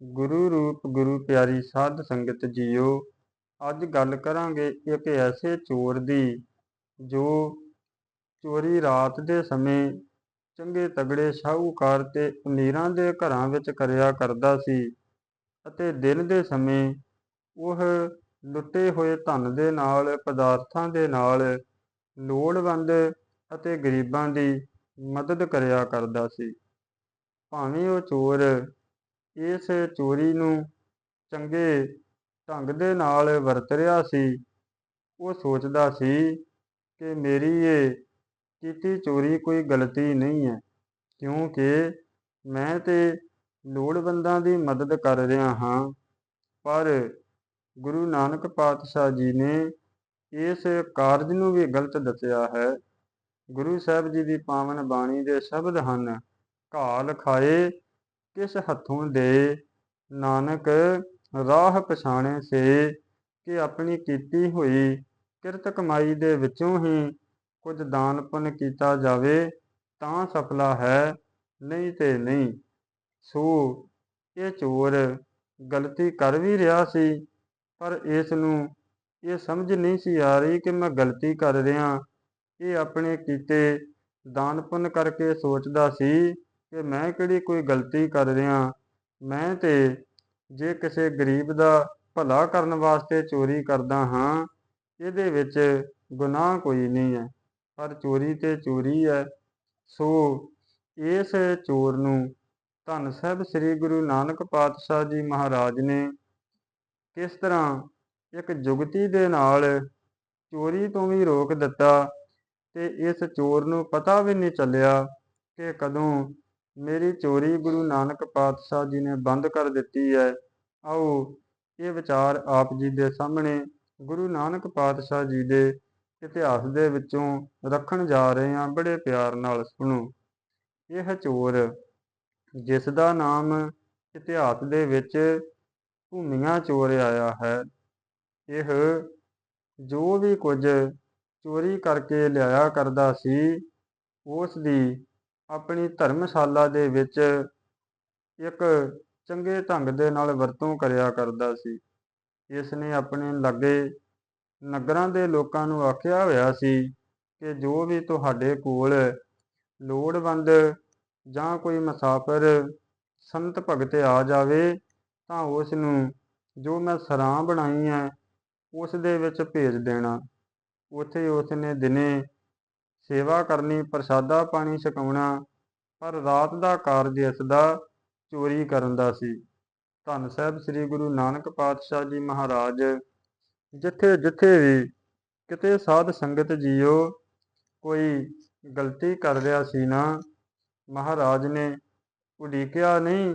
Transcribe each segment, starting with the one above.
ਗੁਰੂ ਰੂਪ, ਗੁਰੂ ਪਿਆਰੀ ਸਾਧ ਸੰਗਤ ਜੀਓ, ਅੱਜ ਗੱਲ ਕਰਾਂਗੇ ਇੱਕ ਐਸੇ ਚੋਰ ਦੀ, ਜੋ ਚੋਰੀ ਰਾਤ ਦੇ ਸਮੇਂ ਚੰਗੇ ਤਗੜੇ ਸ਼ਾਹੂਕਾਰ ਤੇ ਅਮੀਰਾਂ ਦੇ ਘਰਾਂ ਵਿੱਚ ਕਰਿਆ ਕਰਦਾ ਸੀ ਅਤੇ ਦਿਨ ਦੇ ਸਮੇਂ ਉਹ ਲੁੱਟੇ ਹੋਏ ਧਨ ਦੇ ਨਾਲ, ਪਦਾਰਥਾਂ ਦੇ ਨਾਲ ਲੋੜਵੰਦ ਅਤੇ ਗਰੀਬਾਂ ਦੀ ਮਦਦ ਕਰਿਆ ਕਰਦਾ ਸੀ। ਭਾਵੇਂ ਉਹ ਚੋਰ ਇਸ ਚੋਰੀ ਨੂੰ ਚੰਗੇ ਢੰਗ ਦੇ ਨਾਲ ਵਰਤ ਰਿਹਾ ਸੀ। ਉਹ ਸੋਚਦਾ ਸੀ ਕਿ ਮੇਰੀ ਇਹ ਕੀਤੀ ਚੋਰੀ ਕੋਈ ਗਲਤੀ ਨਹੀਂ ਹੈ, ਕਿਉਂਕਿ ਮੈਂ ਤੇ ਲੋੜਵੰਦਾਂ ਦੀ ਮਦਦ ਕਰ ਰਿਹਾ ਹਾਂ। ਪਰ ਗੁਰੂ ਨਾਨਕ ਪਾਤਸ਼ਾਹ ਜੀ ਨੇ ਇਸ ਕਾਰਜ ਨੂੰ ਵੀ ਗਲਤ ਦੱਸਿਆ ਹੈ। ਗੁਰੂ ਸਾਹਿਬ ਜੀ ਦੀ ਪਾਵਨ ਬਾਣੀ ਦੇ ਸ਼ਬਦ ਹਨ, ਘਾਲ ਖਾਏ ਕਿਸ ਹੱਥੋਂ ਦੇ ਨਾਨਕ ਰਾਹ ਪਛਾਣੇ ਸੇ ਕਿ ਆਪਣੀ ਕੀਤੀ ਹੋਈ ਕਿਰਤ ਕਮਾਈ ਦੇ ਵਿੱਚੋਂ ਹੀ ਕੁਝ ਦਾਨ ਪੁੰਨ ਕੀਤਾ ਜਾਵੇ, ਤਾਂ ਸਫਲਾ ਹੈ, ਨਹੀਂ ਤੇ ਨਹੀਂ। ਸੋ ਇਹ ਚੋਰ ਗਲਤੀ ਕਰ ਵੀ ਰਿਹਾ ਸੀ, ਪਰ ਇਸ ਨੂੰ ਇਹ ਸਮਝ ਨਹੀਂ ਸੀ ਆ ਰਹੀ ਕਿ ਮੈਂ ਗਲਤੀ ਕਰ ਰਿਹਾ। ਇਹ ਆਪਣੇ ਕੀਤੇ ਦਾਨ ਪੁੰਨ ਕਰਕੇ ਸੋਚਦਾ ਸੀ ਕਿ ਮੈਂ ਕਿਹੜੀ ਕੋਈ ਗਲਤੀ ਕਰ ਰਿਹਾ? ਮੈਂ ਤੇ ਜੇ ਕਿਸੇ ਗਰੀਬ ਦਾ ਭਲਾ ਕਰਨ ਵਾਸਤੇ ਚੋਰੀ ਕਰਦਾ ਹਾਂ, ਇਹਦੇ ਵਿੱਚ ਗੁਨਾਹ ਕੋਈ ਨਹੀਂ ਹੈ। ਪਰ ਚੋਰੀ ਤੇ ਚੋਰੀ ਹੈ, ਸੋ ਇਸ ਚੋਰ ਨੂੰ ਧੰਨ ਸਾਹਿਬ ਸ੍ਰੀ ਗੁਰੂ ਨਾਨਕ ਪਾਤਸ਼ਾਹ ਜੀ ਮਹਾਰਾਜ ਨੇ ਕਿਸ ਤਰ੍ਹਾਂ ਇੱਕ ਜੁਗਤੀ ਦੇ ਨਾਲ ਚੋਰੀ ਤੋਂ ਵੀ ਰੋਕ ਦਿੱਤਾ ਤੇ ਇਸ ਚੋਰ ਨੂੰ ਪਤਾ ਵੀ ਨਹੀਂ ਚੱਲਿਆ ਕਿ ਕਦੋਂ ਮੇਰੀ ਚੋਰੀ ਗੁਰੂ ਨਾਨਕ ਪਾਤਸ਼ਾਹ ਜੀ ਨੇ ਬੰਦ ਕਰ ਦਿੱਤੀ ਹੈ। ਆਓ, ਇਹ ਵਿਚਾਰ ਆਪ ਜੀ ਦੇ ਸਾਹਮਣੇ ਗੁਰੂ ਨਾਨਕ ਪਾਤਸ਼ਾਹ ਜੀ ਦੇ ਇਤਿਹਾਸ ਦੇ ਵਿੱਚੋਂ ਰੱਖਣ ਜਾ ਰਹੇ ਹਾਂ, ਬੜੇ ਪਿਆਰ ਨਾਲ ਸੁਣੋ। ਇਹ ਚੋਰ, ਜਿਸ ਦਾ ਨਾਮ ਇਤਿਹਾਸ ਦੇ ਵਿੱਚ ਭੂਮੀਆਂ ਚੋਰ ਆਇਆ ਹੈ, ਇਹ ਜੋ ਵੀ ਕੁਝ ਚੋਰੀ ਕਰਕੇ ਲਿਆਇਆ ਕਰਦਾ ਸੀ, ਉਸ ਦੀ ਆਪਣੀ ਧਰਮਸ਼ਾਲਾ ਦੇ ਵਿੱਚ ਇੱਕ ਚੰਗੇ ਢੰਗ ਦੇ ਨਾਲ ਵਰਤੋਂ ਕਰਿਆ ਕਰਦਾ ਸੀ। ਇਸ ਨੇ ਆਪਣੇ ਲਾਗੇ ਨਗਰਾਂ ਦੇ ਲੋਕਾਂ ਨੂੰ ਆਖਿਆ ਹੋਇਆ ਸੀ ਕਿ ਜੋ ਵੀ ਤੁਹਾਡੇ ਕੋਲ ਲੋੜਵੰਦ ਜਾਂ ਕੋਈ ਮੁਸਾਫਰ ਸੰਤ ਭਗਤ ਆ ਜਾਵੇ, ਤਾਂ ਉਸ ਨੂੰ ਜੋ ਮੈਂ ਸਰਾਂ ਬਣਾਈ ਹੈ ਉਸ ਦੇ ਵਿੱਚ ਭੇਜ ਦੇਣਾ। ਉੱਥੇ ਉਸ ਨੇ ਦਿਨੇ ਸੇਵਾ ਕਰਨੀ, ਪ੍ਰਸਾਦਾ ਪਾਣੀ ਛਕਾਉਣਾ, ਪਰ ਰਾਤ ਦਾ ਕਾਰਜ ਇਸ ਦਾ ਚੋਰੀ ਕਰਨ ਦਾ ਸੀ। ਧੰਨ ਸਾਹਿਬ ਸ੍ਰੀ ਗੁਰੂ ਨਾਨਕ ਪਾਤਸ਼ਾਹ ਜੀ ਮਹਾਰਾਜ, ਜਿੱਥੇ ਜਿੱਥੇ ਵੀ ਕਿਤੇ ਸਾਧ ਸੰਗਤ ਜੀਓ, ਕੋਈ ਗਲਤੀ ਕਰ ਰਿਹਾ ਸੀ ਨਾ, ਮਹਾਰਾਜ ਨੇ ਉਡੀਕਿਆ ਨਹੀਂ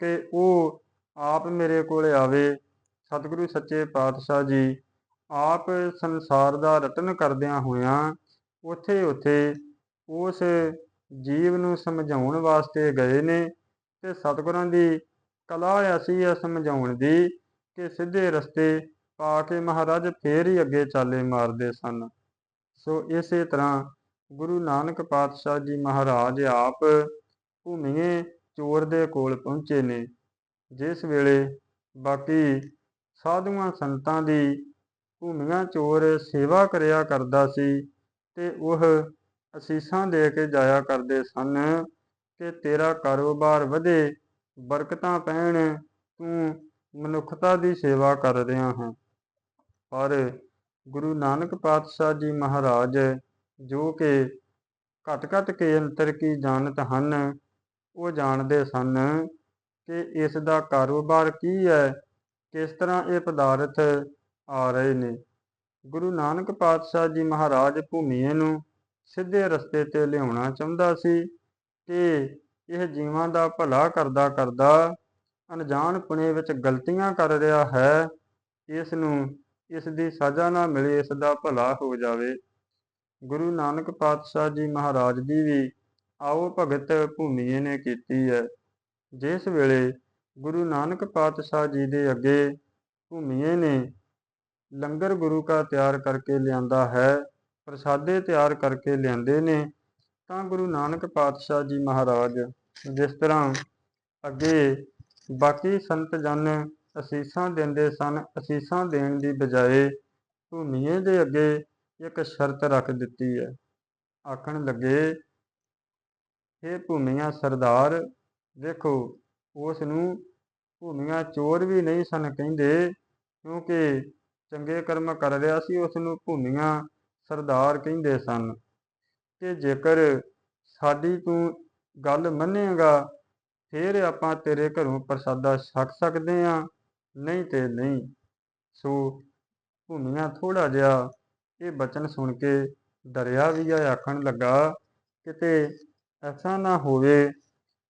ਕਿ ਉਹ ਆਪ ਮੇਰੇ ਕੋਲ ਆਵੇ। ਸਤਿਗੁਰੂ ਸੱਚੇ ਪਾਤਸ਼ਾਹ ਜੀ, ਆਪ ਸੰਸਾਰ ਦਾ ਰਤਨ ਕਰਦਿਆਂ ਹੋਇਆਂ ਉਥੇ ਉਥੇ ਉਸ ਜੀਵ ਨੂੰ ਸਮਝਾਉਣ ਵਾਸਤੇ ਗਏ ਨੇ ਤੇ ਸਤਿਗੁਰਾਂ ਦੀ ਕਲਾ ਐਸੀ ਹੈ ਸਮਝਾਉਣ ਦੀ ਕਿ ਸਿੱਧੇ ਰਸਤੇ ਪਾ ਕੇ ਮਹਾਰਾਜ ਫੇਰ ਹੀ ਅੱਗੇ ਚਾਲੇ ਮਾਰਦੇ ਸਨ। ਸੋ ਇਸੇ ਤਰ੍ਹਾਂ ਗੁਰੂ ਨਾਨਕ ਪਾਤਸ਼ਾਹ ਜੀ ਮਹਾਰਾਜ ਆਪ ਭੂਮੀਏ ਚੋਰ ਦੇ ਕੋਲ ਪਹੁੰਚੇ ਨੇ। ਜਿਸ ਵੇਲੇ ਬਾਕੀ ਸਾਧੂਆਂ ਸੰਤਾਂ ਦੀ ਭੂਮੀਆਂ ਚੋਰ ਸੇਵਾ ਕਰਿਆ ਕਰਦਾ ਸੀ ਤੇ ਉਹ ਅਸੀਸਾਂ ਦੇ ਕੇ ਜਾਇਆ ਕਰਦੇ ਸਨ ਕਿ ਤੇਰਾ ਕਾਰੋਬਾਰ ਵਧੇ, ਬਰਕਤਾਂ ਪੈਣ, ਤੂੰ ਮਨੁੱਖਤਾ ਦੀ ਸੇਵਾ ਕਰ ਰਿਹਾ ਹੈ। ਪਰ ਗੁਰੂ ਨਾਨਕ ਪਾਤਸ਼ਾਹ ਜੀ ਮਹਾਰਾਜ, ਜੋ ਕਿ ਘਟ ਘਟ ਕੇ ਅੰਤਰ ਕੀ ਜਾਣਤ ਹਨ, ਉਹ ਜਾਣਦੇ ਸਨ ਕਿ ਇਸ ਦਾ ਕਾਰੋਬਾਰ ਕੀ ਹੈ, ਕਿਸ ਤਰ੍ਹਾਂ ਇਹ ਪਦਾਰਥ ਆ ਰਹੇ ਨੇ। ਗੁਰੂ ਨਾਨਕ ਪਾਤਸ਼ਾਹ ਜੀ ਮਹਾਰਾਜ ਭੂਮੀਏ ਨੂੰ ਸਿੱਧੇ ਰਸਤੇ ਤੇ ਲਿਆਉਣਾ ਚਾਹੁੰਦਾ ਸੀ ਕਿ ਇਹ ਜੀਵਾਂ ਦਾ ਭਲਾ ਕਰਦਾ ਕਰਦਾ ਅਣਜਾਣ ਪੁਣੇ ਵਿੱਚ ਗਲਤੀਆਂ ਕਰ ਰਿਹਾ ਹੈ, ਇਸ ਨੂੰ ਇਸ ਦੀ ਸਜ਼ਾ ਨਾ ਮਿਲੇ, ਇਸ ਦਾ ਭਲਾ ਹੋ ਜਾਵੇ। ਗੁਰੂ ਨਾਨਕ ਪਾਤਸ਼ਾਹ ਜੀ ਮਹਾਰਾਜ ਦੀ ਵੀ ਆਓ ਭਗਤ ਭੂਮੀਏ ਨੇ ਕੀਤੀ ਹੈ। ਜਿਸ ਵੇਲੇ ਗੁਰੂ ਨਾਨਕ ਪਾਤਸ਼ਾਹ ਜੀ ਦੇ ਅੱਗੇ ਭੂਮੀਏ ਨੇ ਲੰਗਰ ਗੁਰੂ ਕਾ ਤਿਆਰ ਕਰਕੇ ਲਿਆਂਦਾ ਹੈ, ਪ੍ਰਸਾਦੇ ਤਿਆਰ ਕਰਕੇ ਲਿਆਂਦੇ ਨੇ, ਤਾਂ ਗੁਰੂ ਨਾਨਕ ਪਾਤਸ਼ਾਹ ਜੀ ਮਹਾਰਾਜ ਜਿਸ ਤਰ੍ਹਾਂ ਅੱਗੇ ਬਾਕੀ ਸੰਤ ਜਨ ਅਸੀਸਾਂ ਦਿੰਦੇ ਸਨ, ਅਸੀਸਾਂ ਦੇਣ ਦੀ ਬਜਾਏ ਭੂਮੀਏ ਦੇ ਅੱਗੇ ਇੱਕ ਸ਼ਰਤ ਰੱਖ ਦਿੱਤੀ ਹੈ। ਆਖਣ ਲੱਗੇ ਇਹ ਭੂਮੀਆਂ ਸਰਦਾਰ ਦੇਖੋ ਉਸ ਨੂੰ ਭੂਮੀਆਂ ਚੋਰ ਵੀ ਨਹੀਂ ਸਨ ਕਹਿੰਦੇ, ਕਿਉਂਕਿ ਚੰਗੇ ਕਰਮ ਕਰ ਰਿਹਾ ਸੀ ਉਸ ਨੂੰ ਭੂਮੀਆਂ ਸਰਦਾਰ ਕਹਿੰਦੇ ਸਨ। ਕਿ ਜੇਕਰ ਸਾਡੀ ਤੂੰ ਗੱਲ ਮੰਨੇਗਾ, ਫਿਰ ਆਪਾਂ ਤੇਰੇ ਘਰੋਂ ਪ੍ਰਸਾਦਾ ਛਕ ਸਕਦੇ ਆ। ਨਹੀਂ ਤੇ ਨਹੀਂ। ਸੋ ਭੂਮੀਆਂ ਥੋੜਾ ਜਿਹਾ, ਇਹ ਬਚਨ ਸੁਣ ਕੇ ਡਰਿਆ ਵੀ ਆ, ਆਖਣ ਲੱਗਾ, ਕਿਤੇ ਐਸਾ ਨਾ ਹੋਵੇ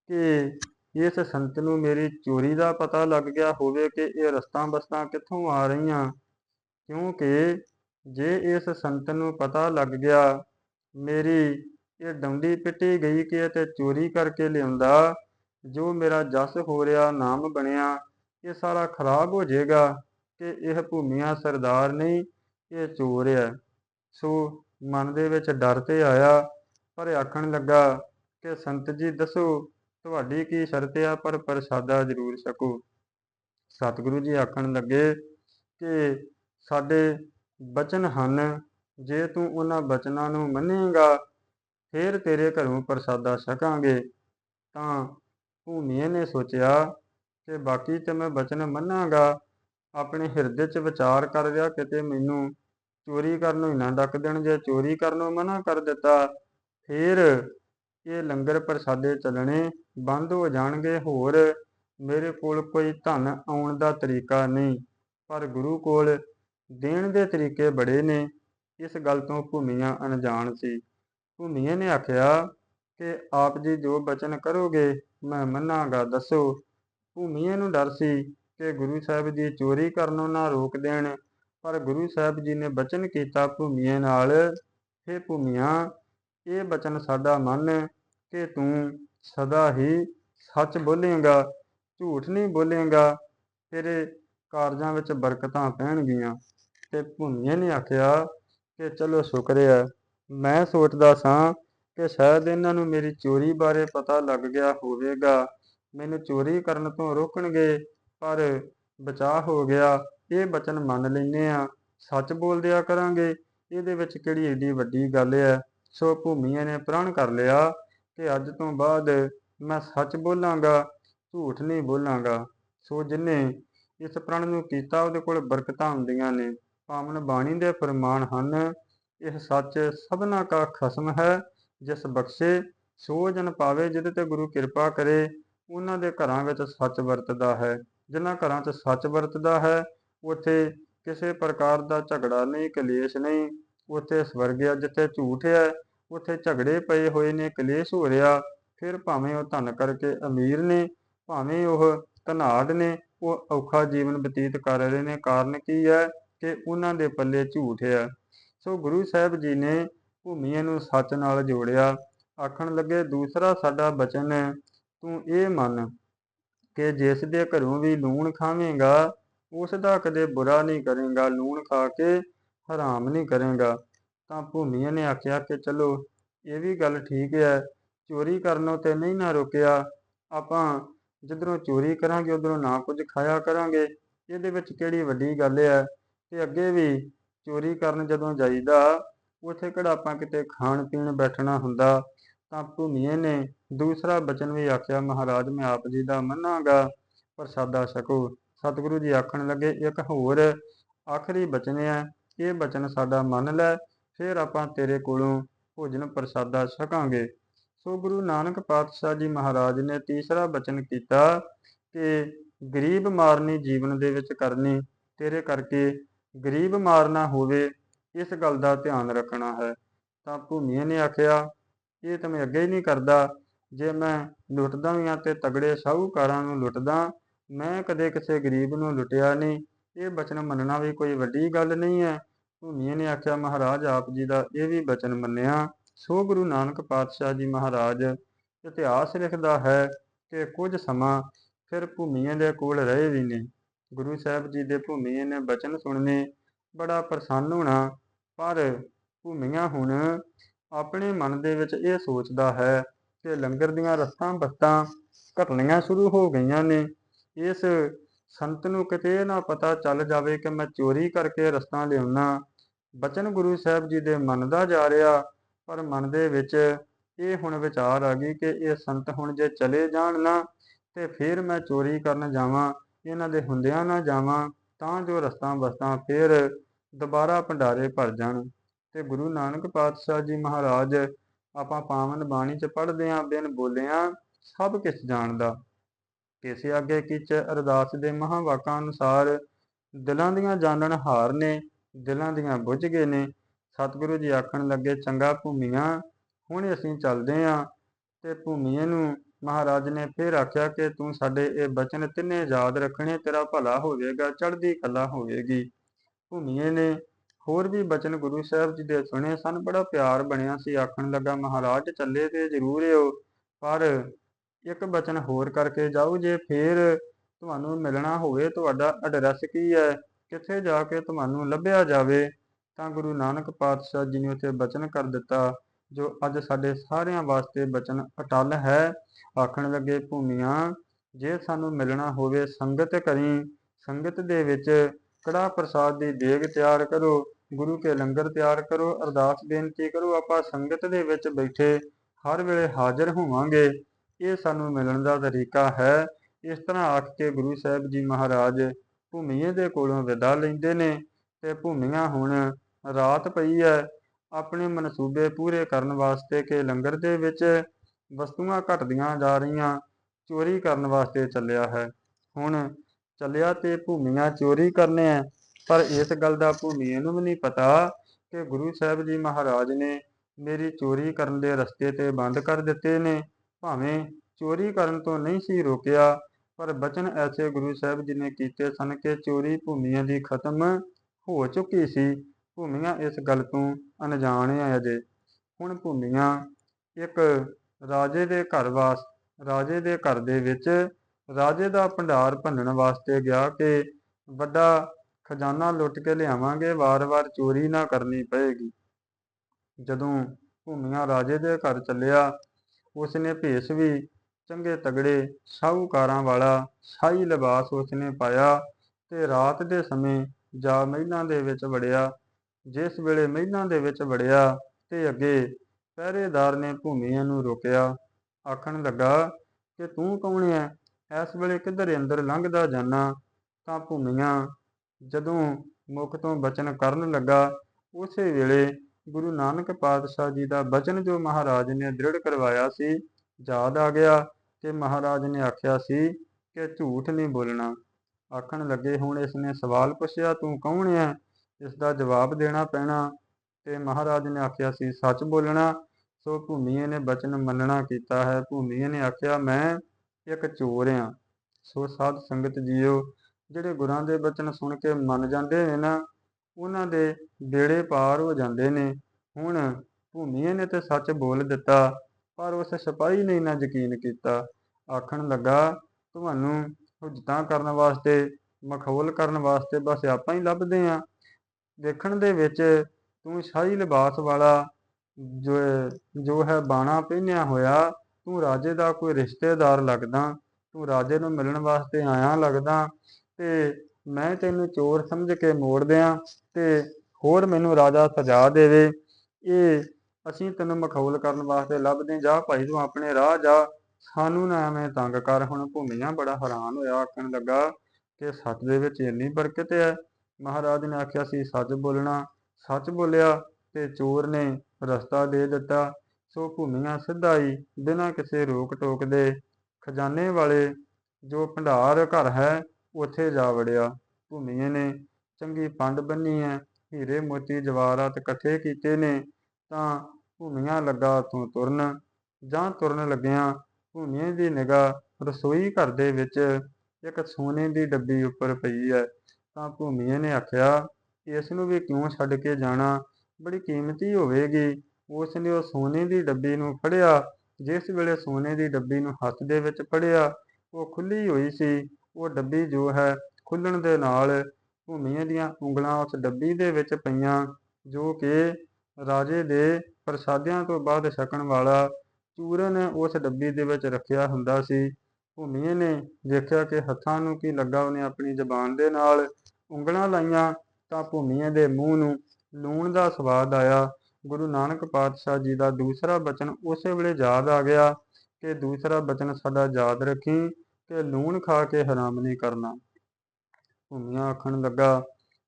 ਕਿ ਇਸ ਸੰਤ ਨੂੰ ਮੇਰੀ ਚੋਰੀ ਦਾ ਪਤਾ ਲੱਗ ਗਿਆ ਹੋਵੇ ਕਿ ਇਹ ਰਸਤਾਂ ਬਸਤਾਂ ਕਿੱਥੋਂ ਆ ਰਹੀਆਂ। ਕਿਉਂਕਿ ਜੇ ਇਸ ਸੰਤ ਨੂੰ ਪਤਾ ਲੱਗ ਗਿਆ, ਮੇਰੀ ਇਹ ਡੰਡੀ ਪਿੱਟੀ ਗਈ ਕਿ ਤੇ ਚੋਰੀ ਕਰਕੇ ਲਿਆਉਂਦਾ, ਜੋ ਮੇਰਾ ਜਸ ਹੋ ਰਿਹਾ ਨਾਮ ਬਣਿਆ, ਇਹ ਸਾਰਾ ਖਰਾਬ ਹੋ ਜਾਏਗਾ ਕਿ ਇਹ ਭੂਮੀਆਂ ਸਰਦਾਰ ਨਹੀਂ, ਇਹ ਚੋਰ ਹੈ। ਸੋ ਮਨ ਦੇ ਵਿੱਚ ਡਰ ਤੇ ਆਇਆ, ਪਰ ਆਖਣ ਲੱਗਾ ਕਿ ਸੰਤ ਜੀ ਦੱਸੋ, ਤੁਹਾਡੀ ਕੀ ਸ਼ਰਤ ਆ, ਪਰ ਪ੍ਰਸਾਦਾ ਜ਼ਰੂਰ ਛਕੋ। ਸਤਿਗੁਰੂ ਜੀ ਆਖਣ ਲੱਗੇ ਕਿ ਸਾਡੇ ਬਚਨ ਹਨ, ਜੇ ਤੂੰ ਉਹਨਾਂ ਬਚਨਾਂ ਨੂੰ ਮੰਨੇਗਾ, ਫਿਰ ਤੇਰੇ ਘਰੋਂ ਪ੍ਰਸਾਦਾ ਛਕਾਂਗੇ। ਤਾਂ ਭੂਮੀਏ ਨੇ ਸੋਚਿਆ ਕਿ ਬਾਕੀ ਤੇ ਮੈਂ ਬਚਨ ਮੰਨਾਂਗਾ, ਆਪਣੇ ਹਿਰਦੇ 'ਚ ਵਿਚਾਰ ਕਰ ਰਿਹਾ ਕਿਤੇ ਮੈਨੂੰ ਚੋਰੀ ਕਰਨੋਂ ਹੀ ਨਾ ਡੱਕ ਦੇਣ, ਜੇ ਚੋਰੀ ਕਰਨ ਨੂੰ ਮਨਾ ਕਰ ਦਿੱਤਾ, ਫੇਰ ਇਹ ਲੰਗਰ ਪ੍ਰਸਾਦੇ ਚੱਲਣੇ ਬੰਦ ਹੋ ਜਾਣਗੇ। ਹੋਰ ਮੇਰੇ ਕੋਲ ਕੋਈ ਧਨ ਆਉਣ ਦਾ ਤਰੀਕਾ ਨਹੀਂ, ਪਰ ਗੁਰੂ ਕੋਲ ਦੇਣ ਦੇ ਤਰੀਕੇ ਬੜੇ ਨੇ। ਇਸ ਗੱਲ ਤੋਂ ਭੂਮੀਆਂ ਅਣਜਾਣ ਸੀ। ਭੂਮੀਏ ਨੇ ਆਖਿਆ ਕਿ ਆਪ ਜੀ ਜੋ ਬਚਨ ਕਰੋਗੇ, ਮੈਂ ਮੰਨਾਂਗਾ, ਦੱਸੋ। ਭੂਮੀਏ ਨੂੰ ਡਰ ਸੀ ਕਿ ਗੁਰੂ ਸਾਹਿਬ ਜੀ ਚੋਰੀ ਕਰਨੋਂ ਨਾ ਰੋਕ ਦੇਣ, ਪਰ ਗੁਰੂ ਸਾਹਿਬ ਜੀ ਨੇ ਬਚਨ ਕੀਤਾ ਭੂਮੀਏ ਨਾਲ। हे ਭੂਮੀਆਂ, ਇਹ ਬਚਨ ਸਾਡਾ ਮੰਨ ਕਿ ਤੂੰ ਸਦਾ ਹੀ ਸੱਚ ਬੋਲੇਗਾ, ਝੂਠ ਨਹੀਂ ਬੋਲੇਗਾ, ਤੇਰੇ ਕਾਰਜਾਂ ਵਿੱਚ ਬਰਕਤਾਂ ਪੈਣਗੀਆਂ। ਤੇ ਭੂਮੀਏ ਨੇ ਆਖਿਆ ਕਿ ਚਲੋ ਸ਼ੁਕਰ ਹੈ। ਮੈਂ ਸੋਚਦਾ ਸਾਂ ਕਿ ਸ਼ਾਇਦ ਇਹਨਾਂ ਨੂੰ ਮੇਰੀ ਚੋਰੀ ਬਾਰੇ ਪਤਾ ਲੱਗ ਗਿਆ ਹੋਵੇਗਾ। ਮੈਨੂੰ ਚੋਰੀ ਕਰਨ ਤੋਂ ਰੋਕਣਗੇ, ਪਰ ਬਚਾਅ ਹੋ ਗਿਆ। ਇਹ ਬਚਨ ਮੰਨ ਲੈਨੇ ਆ ਸੱਚ ਬੋਲਦਿਆ ਕਰਾਂਗੇ। ਇਹਦੇ ਵਿੱਚ ਕਿਹੜੀ ਏਡੀ ਵੱਡੀ ਗੱਲ ਹੈ? ਸੋ ਭੂਮੀਏ ਨੇ ਪ੍ਰਣ ਕਰ ਲਿਆ ਕਿ ਅੱਜ ਤੋਂ ਬਾਅਦ ਮੈਂ ਸੱਚ ਬੋਲਾਂਗਾ, ਝੂਠ ਨਹੀਂ ਬੋਲਾਂਗਾ। ਸੋ ਜਿਨੇ ਇਸ ਪ੍ਰਣ ਨੂੰ ਕੀਤਾ, ਉਹਦੇ ਕੋਲ ਬਰਕਤਾਂ ਹੁੰਦੀਆਂ ਨੇ। ਪਾਵਨ ਬਾਣੀ ਦੇ ਫਰਮਾਨ ਹਨ, ਇਹ ਸੱਚ ਸਭਨਾ ਕਾ ਖਸਮ ਹੈ, ਜਿਸ ਬਖਸ਼ੇ ਸੋ ਜਨ ਪਾਵੇ ਜਿਹਦੇ ਤੇ ਗੁਰੂ ਕਿਰਪਾ ਕਰੇ, ਉਹਨਾਂ ਦੇ ਘਰਾਂ ਵਿੱਚ ਸੱਚ ਵਰਤਦਾ ਹੈ। ਜਿਨ੍ਹਾਂ ਘਰਾਂ 'ਚ ਸੱਚ ਵਰਤਦਾ ਹੈ, ਉੱਥੇ ਕਿਸੇ ਪ੍ਰਕਾਰ ਦਾ ਝਗੜਾ ਨਹੀਂ, ਕਲੇਸ਼ ਨਹੀਂ। ਉੱਥੇ ਸਵਰਗ ਹੈ ਜਿੱਥੇ ਝੂਠ ਹੈ, ਉੱਥੇ ਝਗੜੇ ਪਏ ਹੋਏ ਨੇ, ਕਲੇਸ਼ ਹੋ ਰਿਹਾ। ਫਿਰ ਭਾਵੇਂ ਉਹ ਧਨ ਕਰਕੇ ਅਮੀਰ ਨੇ, ਭਾਵੇਂ ਉਹ ਧਨਾੜ ਨੇ, ਉਹ ਔਖਾ ਜੀਵਨ ਬਤੀਤ ਕਰ ਰਹੇ ਨੇ। ਕਾਰਨ ਕੀ ਹੈ? ਕਿ ਉਹਨਾਂ ਦੇ ਪੱਲੇ ਝੂਠ ਹੈ ਸੋ ਗੁਰੂ ਸਾਹਿਬ ਜੀ ਨੇ ਭੂਮੀਏ ਨੂੰ ਸੱਚ ਨਾਲ ਜੋੜਿਆ। ਆਖਣ ਲੱਗੇ, ਦੂਸਰਾ ਸਾਡਾ ਬਚਨ ਹੈ, ਤੂੰ ਇਹ ਮੰਨ ਕਿ ਜਿਸ ਦੇ ਘਰੋਂ ਵੀ ਲੂਣ ਖਾਵੇਂਗਾ, ਉਸ ਦਾ ਕਦੇ ਬੁਰਾ ਨਹੀਂ ਕਰੇਗਾ, ਲੂਣ ਖਾ ਕੇ ਹਰਾਮ ਨਹੀਂ ਕਰੇਗਾ। ਤਾਂ ਭੂਮੀਏ ਨੇ ਆਖਿਆ ਕਿ ਚਲੋ, ਇਹ ਵੀ ਗੱਲ ਠੀਕ ਹੈ, ਚੋਰੀ ਕਰਨੋਂ ਤੇ ਨਹੀਂ ਨਾ ਰੋਕਿਆ। ਆਪਾਂ ਜਿੱਧਰੋਂ ਚੋਰੀ ਕਰਾਂਗੇ, ਉਧਰੋਂ ਨਾ ਕੁਝ ਖਾਇਆ ਕਰਾਂਗੇ। ਇਹਦੇ ਵਿੱਚ ਕਿਹੜੀ ਵੱਡੀ ਗੱਲ ਹੈ ਤੇ ਅੱਗੇ ਵੀ ਚੋਰੀ ਕਰਨ ਜਦੋਂ ਜਾਈਦਾ, ਉੱਥੇ ਕਿਹੜਾ ਆਪਾਂ ਕਿਤੇ ਖਾਣ ਪੀਣ ਬੈਠਣਾ ਹੁੰਦਾ? ਤਾਂ ਭੂਮੀਏ ਨੇ ਦੂਸਰਾ ਬਚਨ ਵੀ ਆਖਿਆ, ਮਹਾਰਾਜ, ਮੈਂ ਆਪ ਜੀ ਦਾ ਮੰਨਾਂਗਾ ਪ੍ਰਸਾਦਾ ਛਕੋ ਸਤਿਗੁਰੂ ਜੀ ਆਖਣ ਲੱਗੇ, ਇੱਕ ਹੋਰ ਆਖਰੀ ਬਚਨ ਹੈ ਇਹ ਬਚਨ ਸਾਡਾ ਮੰਨ ਲੈ, ਫਿਰ ਆਪਾਂ ਤੇਰੇ ਕੋਲੋਂ ਭੋਜਨ ਪ੍ਰਸਾਦਾ ਛਕਾਂਗੇ। ਸੋ ਗੁਰੂ ਨਾਨਕ ਪਾਤਸ਼ਾਹ ਜੀ ਮਹਾਰਾਜ ਨੇ ਤੀਸਰਾ ਬਚਨ ਕੀਤਾ ਕਿ ਗਰੀਬ ਮਾਰਨੀ ਜੀਵਨ ਦੇ ਵਿੱਚ ਕਰਨੀ, ਤੇਰੇ ਕਰਕੇ ਗਰੀਬ ਮਾਰਨਾ ਹੋਵੇ, ਇਸ ਗੱਲ ਦਾ ਧਿਆਨ ਰੱਖਣਾ ਹੈ। ਤਾਂ ਭੂਮੀਏ ਨੇ ਆਖਿਆ, ਇਹ ਤਾਂ ਮੈਂ ਅੱਗੇ ਹੀ ਨਹੀਂ ਕਰਦਾ। ਜੇ ਮੈਂ ਲੁੱਟਦਾ ਵੀ ਆ ਤੇ ਤਗੜੇ ਸ਼ਾਹੂਕਾਰਾਂ ਨੂੰ ਲੁੱਟਦਾ, ਮੈਂ ਕਦੇ ਕਿਸੇ ਗਰੀਬ ਨੂੰ ਲੁੱਟਿਆ ਨਹੀਂ। ਇਹ ਬਚਨ ਮੰਨਣਾ ਵੀ ਕੋਈ ਵੱਡੀ ਗੱਲ ਨਹੀਂ ਹੈ। ਭੂਮੀਏ ਨੇ ਆਖਿਆ, ਮਹਾਰਾਜ ਆਪ ਜੀ ਦਾ ਇਹ ਵੀ ਬਚਨ ਮੰਨਿਆ, ਸੋ ਗੁਰੂ ਨਾਨਕ ਪਾਤਸ਼ਾਹ ਜੀ ਮਹਾਰਾਜ ਇਤਿਹਾਸ ਲਿਖਦਾ ਹੈ ਕਿ ਕੁਝ ਸਮਾਂ ਫਿਰ ਭੂਮੀਏ ਦੇ ਕੋਲ ਰਹੇ ਵੀ ਨਹੀਂ। ਗੁਰੂ ਸਾਹਿਬ ਜੀ ਦੇ ਭੂਮੀਏ ਨੇ ਬਚਨ ਸੁਣਨੇ ਬੜਾ ਪ੍ਰਸੰਨ ਹੋਣਾ, ਪਰ ਭੂਮੀਆਂ ਹੁਣ ਆਪਣੇ ਮਨ ਦੇ ਵਿੱਚ ਇਹ ਸੋਚਦਾ ਹੈ ਕਿ ਲੰਗਰ ਦੀਆਂ ਰਸਤਾਂ ਬੱਤਾਂ ਘਟਣੀਆਂ ਸ਼ੁਰੂ ਹੋ ਗਈਆਂ ਨੇ। ਇਸ ਸੰਤ ਨੂੰ ਕਿਤੇ ਨਾ ਪਤਾ ਚੱਲ ਜਾਵੇ ਕਿ ਮੈਂ ਚੋਰੀ ਕਰਕੇ ਰਸਤਾ ਲਿਆਉਣਾ। ਬਚਨ ਗੁਰੂ ਸਾਹਿਬ ਜੀ ਦੇ ਮਨ ਦਾ ਜਾ ਰਿਹਾ, ਪਰ ਮਨ ਦੇ ਵਿੱਚ ਇਹ ਹੁਣ ਵਿਚਾਰ ਆ ਗਈ ਕਿ ਇਹ ਸੰਤ ਹੁਣ ਜੇ ਚਲੇ ਜਾਣ ਨਾ, ਤੇ ਫਿਰ ਮੈਂ ਚੋਰੀ ਕਰਨ ਜਾਵਾਂ। ਇਹਨਾਂ ਦੇ ਹੁੰਦਿਆਂ ਨਾ ਜਾਵਾਂ, ਤਾਂ ਜੋ ਰਸਤਾ ਬਸਤਾ ਫਿਰ ਦੁਬਾਰਾ ਭੰਡਾਰੇ ਭਰ ਜਾਣ। ਤੇ ਗੁਰੂ ਨਾਨਕ ਪਾਤਸ਼ਾਹ ਜੀ ਮਹਾਰਾਜ, ਆਪਾਂ ਪਾਵਨ ਬਾਣੀ ਚ ਪੜ੍ਹਦੇ ਆਂ, ਬਿਨ ਬੋਲਿਆਂ ਸਭ ਕਿਛ ਜਾਣਦਾ। ਕਿਸੇ ਅੱਗੇ ਕਿਚ ਅਰਦਾਸ ਦੇ ਮਹਾਵਾਕਾਂ ਅਨੁਸਾਰ, ਦਿਲਾਂ ਦੀਆਂ ਜਾਣਨ ਹਾਰ ਨੇ, ਦਿਲਾਂ ਦੀਆਂ ਬੁੱਝ ਗਏ ਨੇ। ਸਤਿਗੁਰੂ ਜੀ ਆਖਣ ਲੱਗੇ, ਚੰਗਾ ਭੂਮੀਆਂ, ਹੁਣ ਅਸੀਂ ਚੱਲਦੇ ਆਂ, ਤੇ ਭੂਮੀਏ ਨੂੰ ਮਹਾਰਾਜ ਨੇ ਫਿਰ ਆਖਿਆ ਕਿ ਤੂੰ ਸਾਡੇ ਇਹ ਬਚਨ ਤਿੰਨੇ ਯਾਦ ਰੱਖਣੇ, ਤੇਰਾ ਭਲਾ ਹੋਵੇਗਾ, ਚੜ੍ਹਦੀ ਕਲਾ ਹੋਵੇਗੀ। ਭੂਮੀਏ ਨੇ ਹੋਰ ਵੀ ਬਚਨ ਗੁਰੂ ਸਾਹਿਬ ਜੀ ਦੇ ਸੁਣੇ ਸਨ, ਬੜਾ ਪਿਆਰ ਬਣਿਆ ਸੀ। ਆਖਣ ਲੱਗਾ, ਮਹਾਰਾਜ ਚੱਲੇ ਤੇ ਜ਼ਰੂਰ ਹੋ ਪਰ ਇੱਕ ਬਚਨ ਹੋਰ ਕਰਕੇ ਜਾਓ, ਜੇ ਫੇਰ ਤੁਹਾਨੂੰ ਮਿਲਣਾ ਹੋਵੇ, ਤੁਹਾਡਾ ਐਡਰੈਸ ਕੀ ਹੈ? ਕਿੱਥੇ ਜਾ ਕੇ ਤੁਹਾਨੂੰ ਲੱਭਿਆ ਜਾਵੇ? ਤਾਂ ਗੁਰੂ ਨਾਨਕ ਪਾਤਸ਼ਾਹ ਜੀ ਨੇ ਉੱਥੇ ਬਚਨ ਕਰ ਦਿੱਤਾ। ਜੋ ਅੱਜ ਸਾਡੇ ਸਾਰਿਆਂ ਵਾਸਤੇ ਬਚਨ ਅਟਲ ਹੈ, ਆਖਣ ਲੱਗੇ ਭੂਮੀਆਂ, ਜੇ ਸਾਨੂੰ ਮਿਲਣਾ ਹੋਵੇ ਸੰਗਤ ਕਰੀ, ਸੰਗਤ ਦੇ ਵਿੱਚ ਕੜਾ ਪ੍ਰਸਾਦ ਦੀ ਦੇਗ ਤਿਆਰ ਕਰੋ, ਗੁਰੂ ਕੇ ਲੰਗਰ ਤਿਆਰ ਕਰੋ, ਅਰਦਾਸ ਬੇਨਤੀ ਕਰੋ, ਆਪਾਂ ਸੰਗਤ ਦੇ ਵਿੱਚ ਬੈਠੇ ਹਰ ਵੇਲੇ ਹਾਜ਼ਰ ਹੋਵਾਂਗੇ। ਇਹ ਸਾਨੂੰ ਮਿਲਣ ਦਾ ਤਰੀਕਾ ਹੈ। ਇਸ ਤਰ੍ਹਾਂ ਆਖ ਕੇ ਗੁਰੂ ਸਾਹਿਬ ਜੀ ਮਹਾਰਾਜ ਭੂਮੀਏ ਦੇ ਕੋਲੋਂ ਵਿਦਾ ਲੈਂਦੇ ਨੇ ਤੇ ਭੂਮੀਆਂ ਹੁਣ ਰਾਤ ਪਈ ਹੈ। ਆਪਣੇ ਮਨਸੂਬੇ ਪੂਰੇ ਕਰਨ ਵਾਸਤੇ ਕਿ ਲੰਗਰ ਦੇ ਵਿੱਚ ਵਸਤੂਆਂ ਘਟਦੀਆਂ ਜਾ ਰਹੀਆਂ, ਚੋਰੀ ਕਰਨ ਵਾਸਤੇ ਚੱਲਿਆ ਹੈ। ਹੁਣ ਚੱਲਿਆ ਤੇ ਭੂਮੀਆਂ ਚੋਰੀ ਕਰਨੇ ਆ, ਪਰ ਇਸ ਗੱਲ ਦਾ ਭੂਮੀਏ ਨੂੰ ਵੀ ਨਹੀਂ ਪਤਾ ਕਿ ਗੁਰੂ ਸਾਹਿਬ ਜੀ ਮਹਾਰਾਜ ਨੇ ਮੇਰੀ ਚੋਰੀ ਕਰਨ ਦੇ ਰਸਤੇ ਤੇ ਬੰਦ ਕਰ ਦਿੱਤੇ ਨੇ। ਭਾਵੇਂ ਚੋਰੀ ਕਰਨ ਤੋਂ ਨਹੀਂ ਸੀ ਰੋਕਿਆ, ਪਰ ਬਚਨ ਐਸੇ ਗੁਰੂ ਸਾਹਿਬ ਜੀ ਨੇ ਕੀਤੇ ਸਨ ਕਿ ਚੋਰੀ ਭੂਮੀਆਂ ਦੀ ਖਤਮ ਹੋ ਚੁੱਕੀ ਸੀ। ਭੂਮੀਆਂ ਇਸ ਗੱਲ ਤੋਂ ਅਣਜਾਣ ਹੈ ਅਜੇ। ਹੁਣ ਭੂਮੀਆਂ ਇੱਕ ਰਾਜੇ ਦੇ ਘਰ ਵਾਸ, ਰਾਜੇ ਦੇ ਘਰ ਦੇ ਵਿੱਚ ਰਾਜੇ ਦਾ ਭੰਡਾਰ ਭੰਨਣ ਵਾਸਤੇ ਗਿਆ ਕਿ ਵੱਡਾ ਖਜ਼ਾਨਾ ਲੁੱਟ ਕੇ ਲਿਆਵਾਂਗੇ, ਵਾਰ-ਵਾਰ ਚੋਰੀ ਨਾ ਕਰਨੀ ਪਏਗੀ। ਜਦੋਂ ਭੂਮੀਆਂ ਰਾਜੇ ਦੇ ਘਰ ਚੱਲਿਆ, ਉਸਨੇ ਭੇਸ ਵੀ ਚੰਗੇ ਤਗੜੇ ਸ਼ਾਹੂਕਾਰਾਂ ਵਾਲਾ ਸ਼ਾਹੀ ਲਿਬਾਸ ਉਸਨੇ ਪਾਇਆ ਤੇ ਰਾਤ ਦੇ ਸਮੇਂ ਜਾ ਮਹਿਲਾਂ ਦੇ ਵਿੱਚ ਵੜਿਆ। ਜਿਸ ਵੇਲੇ ਮਹਿਲਾਂ ਦੇ ਵਿੱਚ ਵੜਿਆ ਤੇ ਅੱਗੇ ਪਹਿਰੇਦਾਰ ਨੇ ਭੂਮੀਆਂ ਨੂੰ ਰੋਕਿਆ, ਆਖਣ ਲੱਗਾ, ਕਿ ਤੂੰ ਕੌਣ ਹੈ ਇਸ ਵੇਲੇ ਕਿੱਧਰ ਅੰਦਰ ਲੰਘਦਾ ਜਾਣਾ ਤਾਂ ਭੂਮੀਆਂ ਜਦੋਂ ਮੁਖ ਤੋਂ ਬਚਨ ਕਰਨ ਲੱਗਾ, ਉਸੇ ਵੇਲੇ ਗੁਰੂ ਨਾਨਕ ਪਾਤਸ਼ਾਹ ਜੀ ਦਾ ਬਚਨ ਜੋ ਮਹਾਰਾਜ ਨੇ ਦ੍ਰਿੜ ਕਰਵਾਇਆ ਸੀ, ਯਾਦ ਆ ਗਿਆ ਕਿ ਮਹਾਰਾਜ ਨੇ ਆਖਿਆ ਸੀ ਕਿ ਝੂਠ ਨਹੀਂ ਬੋਲਣਾ। ਆਖਣ ਲੱਗੇ, ਹੁਣ ਇਸ ਨੇ ਸਵਾਲ ਪੁੱਛਿਆ, ਤੂੰ ਕੌਣ ਹੈ ਇਸ ਦਾ ਜਵਾਬ ਦੇਣਾ ਪੈਣਾ। ਤੇ ਮਹਾਰਾਜ ਨੇ ਆਖਿਆ, ਸੀ ਸੱਚ ਬੋਲਣਾ, ਸੋ ਭੂਮੀਏ ਨੇ ਬਚਨ ਮੰਨਣਾ ਕੀਤਾ ਹੈ। ਭੂਮੀਏ ਨੇ ਆਖਿਆ, ਮੈਂ ਇੱਕ ਚੋਰ ਹਾਂ ਸੋ ਸਾਧ ਸੰਗਤ ਜੀਓ, ਜਿਹੜੇ ਗੁਰਾਂ ਦੇ ਬਚਨ ਸੁਣ ਕੇ ਮੰਨ ਜਾਂਦੇ ਨੇ ਨਾ, ਉਹਨਾਂ ਦੇ ਬੇੜੇ ਪਾਰ ਹੋ ਜਾਂਦੇ ਨੇ। ਹੁਣ ਭੂਮੀਏ ਨੇ ਤੇ ਸੱਚ ਬੋਲ ਦਿੱਤਾ, ਪਰ ਉਸ ਸਿਪਾਹੀ ਨੇ ਨਾ ਯਕੀਨ ਕੀਤਾ। ਆਖਣ ਲੱਗਾ, ਤੁਹਾਨੂੰ ਹੁਜਤਾਂ ਕਰਨ ਵਾਸਤੇ, ਮਖੌਲ ਕਰਨ ਵਾਸਤੇ ਬਸ ਆਪਾਂ ਹੀ ਲੱਭਦੇ ਆ। ਦੇਖਣ ਦੇ ਵਿੱਚ ਤੂੰ ਸ਼ਾਹੀ ਲਿਬਾਸ ਵਾਲਾ ਜੋ ਜੋ ਹੈ ਬਾਣਾ ਪਹਿਨਿਆ ਹੋਇਆ, ਤੂੰ ਰਾਜੇ ਦਾ ਕੋਈ ਰਿਸ਼ਤੇਦਾਰ ਲੱਗਦਾ, ਤੂੰ ਰਾਜੇ ਨੂੰ ਮਿਲਣ ਵਾਸਤੇ ਆਇਆ ਲੱਗਦਾ ਤੇ ਮੈਂ ਤੈਨੂੰ ਚੋਰ ਸਮਝ ਕੇ ਮੋੜ ਦਿਆਂ ਤੇ ਹੋਰ ਮੈਨੂੰ ਰਾਜਾ ਸਜਾ ਦੇਵੇ। ਇਹ ਅਸੀਂ ਤੈਨੂੰ ਮਖੌਲ ਕਰਨ ਵਾਸਤੇ ਲੱਭਦੇ ਜਾ ਭਾਈ ਤੂੰ ਆਪਣੇ ਰਾਹ ਜਾ। ਸਾਨੂੰ ਨਾ ਐਵੇਂ ਤੰਗ ਕਰ। ਹੁਣ ਭੂਮੀਆਂ ਬੜਾ ਹੈਰਾਨ ਹੋਇਆ। ਆਖਣ ਲੱਗਾ ਕਿ ਸੱਚ ਦੇ ਵਿੱਚ ਇੰਨੀ ਬਰਕਤ ਹੈ। ਮਹਾਰਾਜ ਨੇ ਆਖਿਆ ਸੀ, ਸੱਚ ਬੋਲਣਾ, ਸੱਚ ਬੋਲਿਆ ਤੇ ਚੋਰ ਨੇ ਰਸਤਾ ਦੇ ਦਿੱਤਾ। ਸੋ ਭੂਮੀਆਂ ਸਿੱਧਾ ਹੀ ਬਿਨਾਂ ਕਿਸੇ ਰੋਕ ਟੋਕ ਦੇ। ਖਜ਼ਾਨੇ ਵਾਲੇ, ਜੋ ਭੰਡਾਰ ਘਰ ਹੈ, ਉੱਥੇ ਜਾ ਵੜਿਆ। ਭੂਮੀਏ ਨੇ, ਚੰਗੀ ਪੰਡ ਬੰਨੀ ਹੈ ਹੀਰੇ ਮੋਤੀ ਜਵਾਹਰਾਤ ਇਕੱਠੇ ਕੀਤੇ ਨੇ। ਤਾਂ ਭੂਮੀਆਂ ਲੱਗਾ ਤੋਂ ਤੁਰਨ। ਜਾਂ ਤੁਰਨ ਲੱਗਿਆਂ ਭੂਮੀਏ ਦੀ ਨਿਗਾਹ ਰਸੋਈ ਘਰ ਦੇ ਵਿੱਚ ਇੱਕ ਸੋਨੇ ਦੀ ਡੱਬੀ ਉੱਪਰ ਪਈ ਹੈ ਤਾਂ ਭੂਮੀਏ ਨੇ ਆਖਿਆ, ਇਸ ਨੂੰ ਵੀ ਕਿਉਂ ਛੱਡ ਕੇ ਜਾਣਾ? ਬੜੀ ਕੀਮਤੀ ਹੋਵੇਗੀ। ਉਸ ਨੇ ਉਹ ਸੋਨੇ ਦੀ ਡੱਬੀ ਨੂੰ ਫੜਿਆ, ਜਿਸ ਵੇਲੇ ਸੋਨੇ ਦੀ ਡੱਬੀ ਨੂੰ ਹੱਥ ਦੇ ਵਿੱਚ ਫੜਿਆ, ਉਹ ਖੁੱਲੀ ਹੋਈ ਸੀ। ਉਹ ਡੱਬੀ ਜੋ ਹੈ ਖੁੱਲਣ ਦੇ ਨਾਲ ਭੂਮੀਏ ਦੀਆਂ ਉਂਗਲਾਂ ਉਸ ਡੱਬੀ ਦੇ ਵਿੱਚ ਪਈਆਂ, ਜੋ ਕਿ ਰਾਜੇ ਦੇ ਪ੍ਰਸਾਦਿਆਂ ਤੋਂ ਬਾਅਦ ਛਕਣ ਵਾਲਾ ਚੂਰਨ ਉਸ ਡੱਬੀ ਦੇ ਵਿੱਚ ਰੱਖਿਆ ਹੁੰਦਾ ਸੀ। ਭੂਮੀਏ ਨੇ ਦੇਖਿਆ ਕਿ ਹੱਥਾਂ ਨੂੰ ਕੀ ਲੱਗਾ ਉਹਨੇ ਆਪਣੀ ਜ਼ਬਾਨ ਦੇ ਨਾਲ। ਉਂਗਲਾਂ ਲਾਈਆਂ ਤਾਂ ਭੂਮੀਏ ਦੇ ਮੂੰਹ ਨੂੰ ਲੂਣ ਦਾ ਸਵਾਦ ਆਇਆ। ਗੁਰੂ ਨਾਨਕ ਪਾਤਸ਼ਾਹ ਜੀ ਦਾ ਦੂਸਰਾ ਬਚਨ ਉਸੇ ਵੇਲੇ ਯਾਦ ਆ ਗਿਆ ਕਿ ਦੂਸਰਾ ਬਚਨ ਸਾਡਾ ਯਾਦ ਰੱਖੀ ਕਿ ਲੂਣ ਖਾ ਕੇ ਹਰਾਮ ਨਹੀਂ ਕਰਨਾ। ਭੂਮੀਆ ਆਖਣ ਲੱਗਾ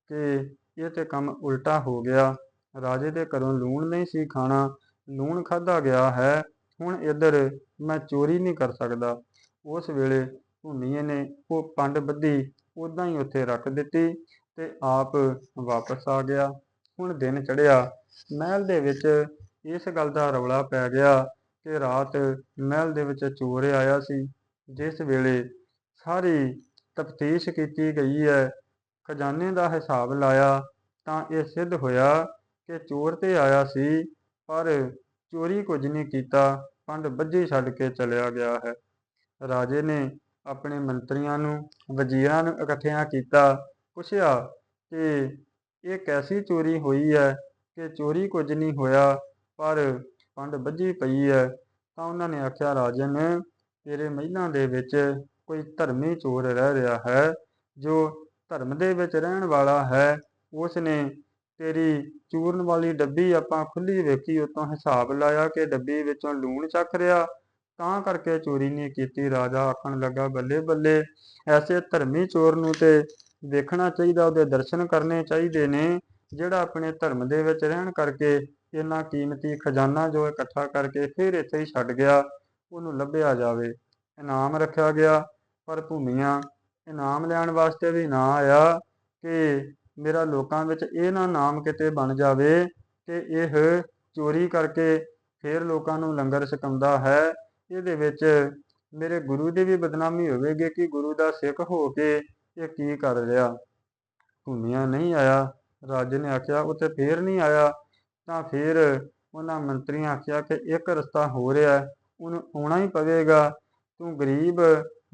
ਕਿ ਇਹ ਤੇ ਕੰਮ ਉਲਟਾ ਹੋ ਗਿਆ। ਰਾਜੇ ਦੇ ਘਰੋਂ ਲੂਣ ਨਹੀਂ ਸੀ ਖਾਣਾ, ਲੂਣ ਖਾਦਾ ਗਿਆ ਹੈ, ਹੁਣ ਇੱਧਰ ਮੈਂ ਚੋਰੀ ਨਹੀਂ ਕਰ ਸਕਦਾ। ਉਸ ਵੇਲੇ ਭੂਮੀਏ ਨੇ ਉਹ ਪੰਡ ਬੱਧੀ ਉਦਾਂ ਹੀ ਉੱਥੇ ਰੱਖ ਦਿੱਤੀ ਤੇ ਆਪ ਵਾਪਸ ਆ ਗਿਆ। ਹੁਣ ਦਿਨ ਚੜ੍ਹਿਆ। ਮਹਿਲ ਦੇ ਵਿੱਚ ਇਸ ਗੱਲ ਦਾ ਰੌਲਾ ਪੈ ਗਿਆ ਕਿ ਰਾਤ ਮਹਿਲ ਦੇ ਵਿੱਚ ਚੋਰ ਆਇਆ ਸੀ। ਜਿਸ ਵੇਲੇ ਸਾਰੀ ਤਫਤੀਸ਼ ਕੀਤੀ ਗਈ ਹੈ, ਖਜ਼ਾਨੇ ਦਾ ਹਿਸਾਬ ਲਾਇਆ ਤਾਂ ਇਹ ਸਿੱਧ ਹੋਇਆ ਕਿ ਚੋਰ ਤੇ ਆਇਆ ਸੀ, ਪਰ ਚੋਰੀ ਕੁਝ ਨਹੀਂ ਕੀਤਾ। ਪੰਡ ਬੱਝੀ ਛੱਡ ਕੇ ਚਲਿਆ ਗਿਆ ਹੈ। ਰਾਜੇ ਨੇ ਆਪਣੇ ਮੰਤਰੀਆਂ ਨੂੰ, ਵਜ਼ੀਰਾਂ ਨੂੰ ਇਕੱਠਿਆਂ ਕੀਤਾ, ਪੁੱਛਿਆ ਕਿ ਇਹ ਕੈਸੀ ਚੋਰੀ ਹੋਈ ਹੈ ਕਿ ਚੋਰੀ ਕੁਝ ਨਹੀਂ ਹੋਇਆ, ਪਰ ਪੰਡ ਬੱਝੀ ਪਈ ਹੈ। ਤਾਂ ਉਹਨਾਂ ਨੇ ਆਖਿਆ, ਰਾਜਨ, ਤੇਰੇ ਮਹਿਲਾਂ ਦੇ ਵਿੱਚ ਕੋਈ ਧਰਮੀ ਚੋਰ ਰਹਿ ਰਿਹਾ ਹੈ, ਜੋ ਧਰਮ ਦੇ ਵਿੱਚ ਰਹਿਣ ਵਾਲਾ ਹੈ। ਉਸ ਨੇ ਤੇਰੀ ਚੂਰਨ ਵਾਲੀ ਡੱਬੀ ਆਪਾਂ ਖੁੱਲੀ ਵੇਖੀ, ਉਤੋਂ ਹਿਸਾਬ ਲਾਇਆ ਕਿ ਡੱਬੀ ਵਿੱਚੋਂ ਲੂਣ ਚੱਕ ਰਿਹਾ। ਤਾਂ ਕਰਕੇ ਚੋਰੀ ਨਹੀਂ ਕੀਤੀ। ਰਾਜਾ ਆਖਣ ਲੱਗਾ, ਬੱਲੇ ਬੱਲੇ, ਐਸੇ ਧਰਮੀ ਚੋਰ ਨੂੰ ਤੇ ਦੇਖਣਾ ਚਾਹੀਦਾ, ਉਹਦੇ ਦਰਸ਼ਨ ਕਰਨੇ ਚਾਹੀਦੇ ਨੇ, ਜਿਹੜਾ ਆਪਣੇ ਧਰਮ ਦੇ ਵਿੱਚ ਰਹਿਣ ਕਰਕੇ ਇਹਨਾਂ ਕੀਮਤੀ ਖਜ਼ਾਨਾ ਜੋ ਇਕੱਠਾ ਕਰਕੇ ਫਿਰ ਇੱਥੇ ਹੀ ਛੱਡ ਗਿਆ, ਉਹਨੂੰ ਲੱਭਿਆ ਜਾਵੇ। ਇਨਾਮ ਰੱਖਿਆ ਗਿਆ, ਪਰ ਭੂਮੀਆਂ, ਇਨਾਮ ਲੈਣ ਵਾਸਤੇ ਵੀ ਨਾ ਆਇਆ ਕਿ ਮੇਰਾ ਲੋਕਾਂ ਵਿੱਚ ਇਹ ਨਾ ਨਾਮ ਕਿਤੇ ਬਣ ਜਾਵੇ ਕਿ ਇਹ ਚੋਰੀ ਕਰਕੇ ਫਿਰ ਲੋਕਾਂ ਨੂੰ ਲੰਗਰ ਛਕਾਉਂਦਾ ਹੈ। ਇਹਦੇ ਵਿੱਚ ਮੇਰੇ ਗੁਰੂ ਦੀ ਵੀ ਬਦਨਾਮੀ ਹੋਵੇਗੀ ਕਿ ਗੁਰੂ ਦਾ ਸਿੱਖ ਹੋ ਕੇ ਇਹ ਕੀ ਕਰ ਰਿਹਾ? ਭੂਮੀਆਂ ਨਹੀਂ ਆਇਆ। ਰਾਜੇ ਨੇ ਆਖਿਆ, ਉੱਥੇ ਤੇ ਫੇਰ ਨਹੀਂ ਆਇਆ? ਤਾਂ ਫਿਰ ਉਹਨਾਂ ਮੰਤਰੀਆਂ ਆਖਿਆ ਕਿ ਇੱਕ ਰਸਤਾ ਹੋ ਰਿਹਾ ਉਹਨੂੰ ਆਉਣਾ ਹੀ ਪਵੇਗਾ। ਤੂੰ ਗਰੀਬ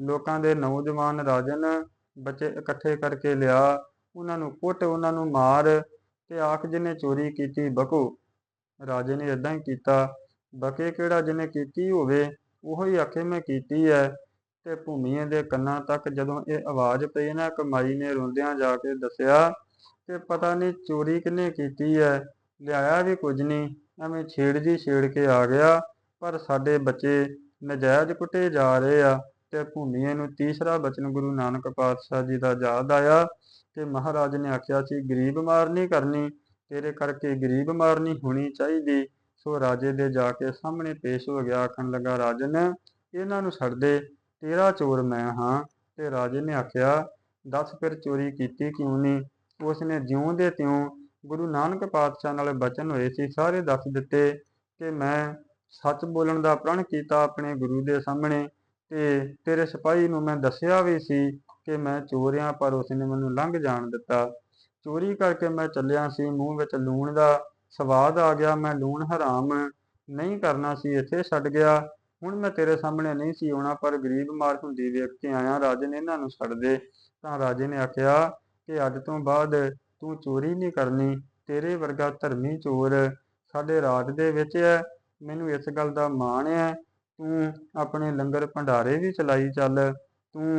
ਲੋਕਾਂ ਦੇ ਨੌਜਵਾਨ ਰਾਜਨ ਬੱਚੇ ਇਕੱਠੇ ਕਰਕੇ ਲਿਆ, ਉਹਨਾਂ ਨੂੰ ਕੁੱਟ, ਉਹਨਾਂ ਨੂੰ ਮਾਰ ਤੇ ਆਖ ਜਿਹਨੇ ਚੋਰੀ ਕੀਤੀ, ਬਕੋ। ਰਾਜੇ ਨੇ ਇਦਾਂ ਹੀ ਕੀਤਾ। ਬਕੇ ਕਿਹੜਾ ਜਿਹਨੇ ਕੀਤੀ ਹੋਵੇ ਉਹੀ ਆਖੇ ਮੈਂ ਕੀਤੀ ਹੈ ਤੇ ਭੂਮੀਏ ਦੇ ਕੰਨਾਂ ਤੱਕ ਜਦੋਂ ਇਹ ਆਵਾਜ਼ ਪਈ ਨਾ ਕਮਾਈ ਨੇ ਰੋਂਦਿਆਂ ਜਾ ਕੇ ਦੱਸਿਆ ਕਿ ਪਤਾ ਨਹੀਂ ਚੋਰੀ ਕਿਹਨੇ ਕੀਤੀ ਹੈ ਲਿਆਇਆ ਵੀ ਕੁਝ ਨਹੀਂ ਐਵੇਂ ਛੇੜ ਜੀ ਛੇੜ ਕੇ ਆ ਗਿਆ, ਪਰ ਸਾਡੇ ਬੱਚੇ ਨਜਾਇਜ਼ ਕੁੱਟੇ ਜਾ ਰਹੇ ਆ। ਤੇ ਭੂਮੀਏ ਨੂੰ ਤੀਸਰਾ ਬਚਨ ਗੁਰੂ ਨਾਨਕ ਪਾਤਸ਼ਾਹ ਜੀ ਦਾ ਯਾਦ ਆਇਆ ਤੇ ਮਹਾਰਾਜ ਨੇ ਆਖਿਆ ਸੀ, ਗਰੀਬ ਮਾਰਨੀ ਕਰਨੀ, ਤੇਰੇ ਕਰਕੇ ਗਰੀਬ ਮਾਰਨੀ ਹੋਣੀ ਚਾਹੀਦੀ। ਸੋ ਰਾਜੇ ਦੇ ਜਾ ਕੇ ਸਾਹਮਣੇ ਪੇਸ਼ ਹੋ ਗਿਆ, ਆਖਣ ਲੱਗਾ, ਰਾਜਨ, ਇਹਨਾਂ ਨੂੰ ਛੱਡ ਦੇ, ਤੇਰਾ ਚੋਰ ਮੈਂ ਹਾਂ। ਤੇ ਰਾਜੇ ਨੇ ਆਖਿਆ, ਦੱਸ ਫਿਰ ਚੋਰੀ ਕੀਤੀ ਕਿਉਂ ਨਹੀਂ ਉਸ ਨੇ ਜਿਉਂ ਦੇ ਤਿਉਂ ਗੁਰੂ ਨਾਨਕ ਪਾਤਸ਼ਾਹ ਨਾਲ ਬਚਨ ਹੋਏ ਸੀ, ਸਾਰੇ ਦੱਸ ਦਿੱਤੇ ਕਿ ਮੈਂ ਸੱਚ ਬੋਲਣ ਦਾ ਪ੍ਰਣ ਕੀਤਾ ਆਪਣੇ ਗੁਰੂ ਦੇ ਸਾਹਮਣੇ ਤੇ ਤੇਰੇ ਸਿਪਾਹੀ ਨੂੰ ਮੈਂ ਦੱਸਿਆ ਵੀ ਸੀ ਕਿ ਮੈਂ ਚੋਰਿਆ ਪਰ ਉਸਨੇ ਮੈਨੂੰ ਲੰਘ ਜਾਣ ਦਿੱਤਾ। ਚੋਰੀ ਕਰਕੇ ਮੈਂ ਚੱਲਿਆ ਸੀ, ਮੂੰਹ ਵਿੱਚ ਲੂਣ ਦਾ ਸਵਾਦ ਆ ਗਿਆ, ਮੈਂ ਲੂਣ ਹਰਾਮ ਨਹੀਂ ਕਰਨਾ ਸੀ, ਇੱਥੇ ਛੱਡ ਗਿਆ। ਹੁਣ ਮੈਂ ਤੇਰੇ ਸਾਹਮਣੇ ਨਹੀਂ ਸੀ ਆਉਣਾ, ਪਰ ਗਰੀਬ ਮਾਰ ਹੁੰਦੀ ਵੇਖ ਕੇ ਆਇਆ, ਰਾਜੇ ਨੇ ਇਹਨਾਂ ਨੂੰ ਛੱਡ ਦੇ। ਤਾਂ ਰਾਜੇ ਨੇ ਆਖਿਆ ਕਿ ਅੱਜ ਤੋਂ ਬਾਅਦ ਤੂੰ ਚੋਰੀ ਨਹੀਂ ਕਰਨੀ, ਤੇਰੇ ਵਰਗਾ ਧਰਮੀ ਚੋਰ ਸਾਡੇ ਰਾਜ ਦੇ ਵਿੱਚ ਹੈ ਮੈਨੂੰ ਇਸ ਗੱਲ ਦਾ ਮਾਣ ਹੈ ਤੂੰ ਆਪਣੇ ਲੰਗਰ ਭੰਡਾਰੇ ਵੀ ਚਲਾਈ ਚੱਲ, ਤੂੰ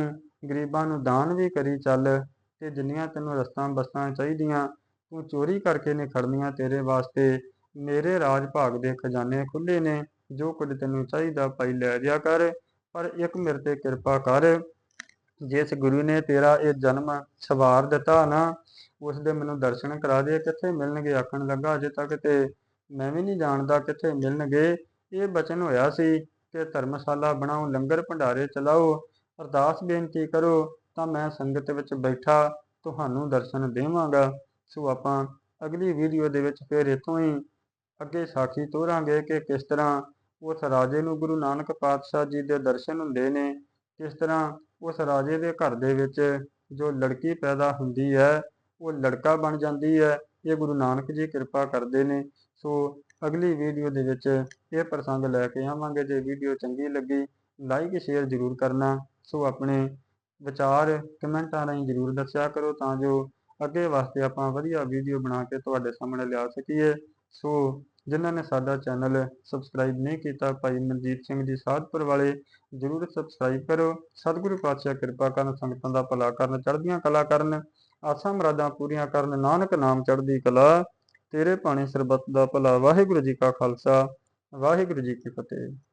ਗਰੀਬਾਂ ਨੂੰ ਦਾਨ ਵੀ ਕਰੀ ਚੱਲ, ਤੇ ਜਿੰਨੀਆਂ ਤੈਨੂੰ ਰਸਤਾਂ ਬਸਤਾਂ ਚਾਹੀਦੀਆਂ ਤੂੰ ਚੋਰੀ ਕਰਕੇ ਨਹੀਂ ਖੜਨੀਆਂ ਤੇਰੇ ਵਾਸਤੇ। ਮੇਰੇ ਰਾਜ ਭਾਗ ਦੇ ਖਜ਼ਾਨੇ ਖੁੱਲੇ ਨੇ, ਜੋ ਕੁਝ ਤੈਨੂੰ ਚਾਹੀਦਾ ਭਾਈ ਲੈ ਜਾ ਕਰ, ਪਰ ਇੱਕ ਮੇਰੇ ਤੇ ਕਿਰਪਾ ਕਰ। ਜਿਸ ਗੁਰੂ ਨੇ ਤੇਰਾ ਇਹ ਜਨਮ ਸਵਾਰ ਦਿੱਤਾ ਨਾ ਉਸ ਦੇ ਮੈਨੂੰ ਦਰਸ਼ਨ ਕਰਾ ਦੇ, ਕਿੱਥੇ ਮਿਲਣਗੇ ਆਖਣ ਲੱਗਾ ਅਜੇ ਤੱਕ ਤੇ ਮੈਂ ਵੀ ਨਹੀਂ ਜਾਣਦਾ ਕਿੱਥੇ ਮਿਲਣਗੇ। ਇਹ ਬਚਨ ਹੋਇਆ ਸੀ ਤੇ ਧਰਮਸ਼ਾਲਾ ਬਣਾਓ, ਲੰਗਰ ਭੰਡਾਰੇ ਚਲਾਓ। ਅਰਦਾਸ ਬੇਨਤੀ ਕਰੋ ਤਾਂ ਮੈਂ ਸੰਗਤ ਵਿੱਚ ਬੈਠਾ, ਤੁਹਾਨੂੰ ਦਰਸ਼ਨ ਦੇਵਾਂਗਾ। ਸੋ ਆਪਾਂ ਅਗਲੀ ਵੀਡੀਓ ਦੇ ਵਿੱਚ ਫਿਰ ਇਥੋਂ ਹੀ ਅੱਗੇ ਸਾਖੀ ਤੋਰਾਂਗੇ ਕਿ ਕਿਸ ਤਰ੍ਹਾਂ ਉਸ ਰਾਜੇ ਨੂੰ ਗੁਰੂ ਨਾਨਕ ਪਾਤਸ਼ਾਹ ਜੀ ਦੇ ਦਰਸ਼ਨ ਹੁੰਦੇ ਨੇ, ਕਿਸ ਤਰ੍ਹਾਂ ਉਸ ਰਾਜੇ ਦੇ ਘਰ ਦੇ ਵਿੱਚ ਜੋ ਲੜਕੀ ਪੈਦਾ ਹੁੰਦੀ ਹੈ, ਉਹ ਲੜਕਾ ਬਣ ਜਾਂਦੀ ਹੈ, ਇਹ ਗੁਰੂ ਨਾਨਕ ਜੀ ਕਿਰਪਾ ਕਰਦੇ ਨੇ। ਸੋ ਅਗਲੀ ਵੀਡੀਓ ਦੇ ਵਿੱਚ ਇਹ ਪ੍ਰਸੰਗ ਲੈ ਕੇ ਆਵਾਂਗੇ। ਜੇ ਵੀਡੀਓ ਚੰਗੀ ਲੱਗੀ ਲਾਈਕ ਸ਼ੇਅਰ ਜ਼ਰੂਰ ਕਰਨਾ। ਸੋ ਆਪਣੇ ਵਿਚਾਰ ਕਮੈਂਟਾਂ ਰਾਹੀਂ ਜ਼ਰੂਰ ਦੱਸਿਆ ਕਰੋ ਤਾਂ ਜੋ ਅੱਗੇ ਵਾਸਤੇ ਆਪਾਂ ਵਧੀਆ ਵੀਡੀਓ ਬਣਾ ਕੇ ਤੁਹਾਡੇ ਸਾਹਮਣੇ ਲਿਆ ਸਕੀਏ। ਸੋ, ਜਿਨ੍ਹਾਂ ਨੇ ਸਾਡਾ ਚੈਨਲ ਸਬਸਕ੍ਰਾਈਬ ਨਹੀਂ ਕੀਤਾ, ਭਾਈ ਮਨਜੀਤ ਸਿੰਘ ਜੀ ਸਾਧਪੁਰ ਵਾਲੇ, ਜਰੂਰ ਸਬਸਕ੍ਰਾਈਬ ਕਰੋ। ਸਤਿਗੁਰੂ ਪਾਤਸ਼ਾਹ ਕਿਰਪਾ ਕਰਨ, ਸੰਗਤਾਂ ਦਾ ਭਲਾ ਕਰਨ, ਚੜ੍ਹਦੀਆਂ ਕਲਾ ਕਰਨ। ਆਸਾਂ ਮੁਰਾਦਾਂ ਪੂਰੀਆਂ ਕਰਨ, ਨਾਨਕ ਨਾਮ ਚੜ੍ਹਦੀ ਕਲਾ। ਤੇਰੇ ਪਾਣੀ ਸਰਬੱਤ ਦਾ ਭਲਾ। ਵਾਹਿਗੁਰੂ ਜੀ ਕਾ ਖਾਲਸਾ, ਵਾਹਿਗੁਰੂ ਜੀ ਕੀ ਫਤਿਹ।